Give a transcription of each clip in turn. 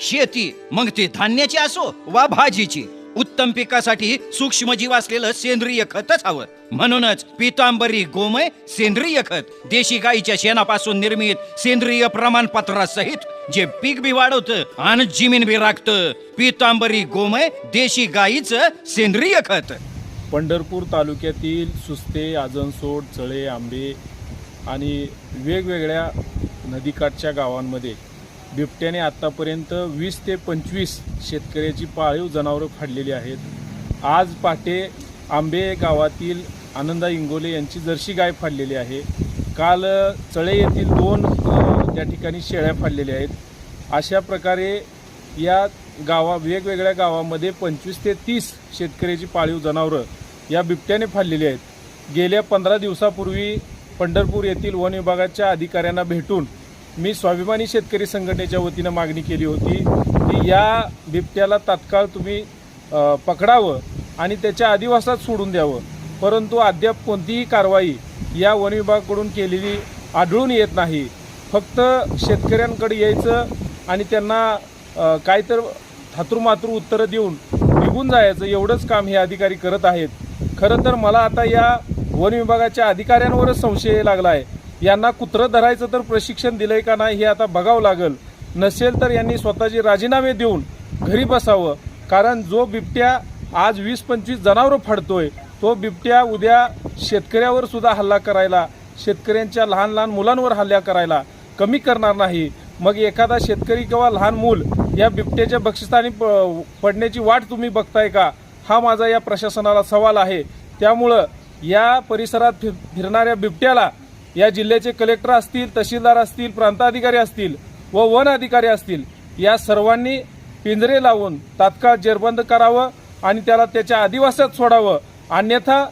शेती मग ती धान्याची असो वा भाजीची. उत्तम पिकासाठी सूक्ष्मजीव असलेलं सेंद्रिय खतच हवं. म्हणूनच पितांबरी गोमय सेंद्रिय खत देशी गाईच्या शेणापासून निर्मित सेंद्रिय प्रमाणपत्रासहित जे पीक बी वाढवतं आणि जमीन बी राखतं पितांबरी गोमय देशी गाईचं सेंद्रिय खत. पंढरपूर तालुक्यातील सुस्ते आजनसोड चळे आंबे आणि वेगवेगळ्या नदीकाठच्या गावांमध्ये बिबट्याने आत्तापर्यंत वीस ते पंचवीस शेतकऱ्याची पाळीव जनावरं फाडलेली आहेत. आज पहाटे आंबे गावातील आनंदा इंगोले यांची जर्सी गाय फाडलेली आहे. काल चळे येथील दोन त्या ठिकाणी शेळ्या फाडलेल्या आहेत. अशा प्रकारे या गावा वेगवेगळ्या गावामध्ये पंचवीस ते तीस शेतकऱ्याची पाळीव जनावरं या बिबट्याने फाडलेली आहेत. गेल्या पंधरा दिवसापूर्वी पंढरपूर येथील वन विभागाच्या अधिकाऱ्यांना भेटून मी स्वाभिमानी शेतकरी संघटनेच्या वतीनं मागणी केली होती की या बिबट्याला तात्काळ तुम्ही पकडावं आणि त्याच्या आदिवासात सोडून द्यावं. परंतु अद्याप कोणतीही कारवाई या वन विभागाकडून केलेली आढळून येत नाही. फक्त शेतकऱ्यांकडे यायचं आणि त्यांना काय तर थातुरमातुर उत्तरं देऊन निघून जायचं एवढंच काम हे अधिकारी करत आहेत. खरं तर मला आता या वन विभागाच्या अधिकाऱ्यांवरच संशय लागला आहे यांना कुत्रं धरायचं तर प्रशिक्षण दिलंय का नाही हे आता बघावं लागल. नसेल तर यांनी स्वतःचे राजीनामे देऊन घरी बसावं. कारण जो बिबट्या आज वीस पंचवीस जनावरं फाडतोय तो बिबट्या उद्या शेतकऱ्यावर सुद्धा हल्ला करायला शेतकऱ्यांच्या लहान लहान मुलांवर हल्ला करायला कमी करणार नाही. मग एखादा शेतकरी किंवा लहान मूल या बिबट्याच्या बक्षिस्तानी प- पडण्याची वाट तुम्ही बघताय का? हा माझा या प्रशासनाला सवाल आहे. त्यामुळं या परिसरात फिर फिरणाऱ्या बिबट्याला या जिल्ह्याचे कलेक्टर असतील तहसीलदार असतील प्रांताधिकारी असतील व वन अधिकारी असतील या सर्वांनी पिंजरे लावून तात्काळ जेरबंद करावं आणि त्याला त्याच्या आदिवासात सोडावं. अन्यथा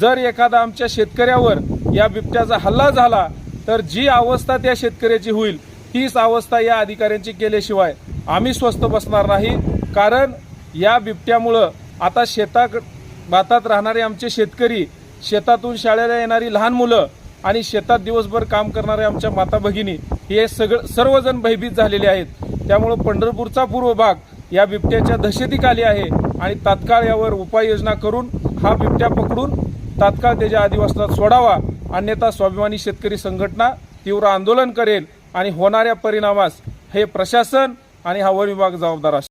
जर एखादा आमच्या शेतकऱ्यावर या बिबट्याचा हल्ला झाला तर जी अवस्था त्या शेतकऱ्याची होईल तीच अवस्था या अधिकाऱ्यांची केल्याशिवाय आम्ही स्वस्त बसणार नाही. कारण या बिबट्यामुळं आता शेता भातात राहणारे आमचे शेतकरी शेतातून शाळेला येणारी लहान मुलं आणि शेतात दिवसभर काम करणाऱ्या आमच्या माता भगिनी हे सगळं सर्वजण भयभीत झालेले आहेत. त्यामुळं पंढरपूरचा पूर्व भाग या बिबट्याच्या दहशतीखाली आहे आणि तात्काळ यावर उपाययोजना करून हा बिबट्या पकडून तात्काळ त्याच्या आदिवासात सोडावा. अन्यथा स्वाभिमानी शेतकरी संघटना तीव्र आंदोलन करेल आणि होणाऱ्या परिणामास हे प्रशासन आणि हा वन विभाग जबाबदार असतो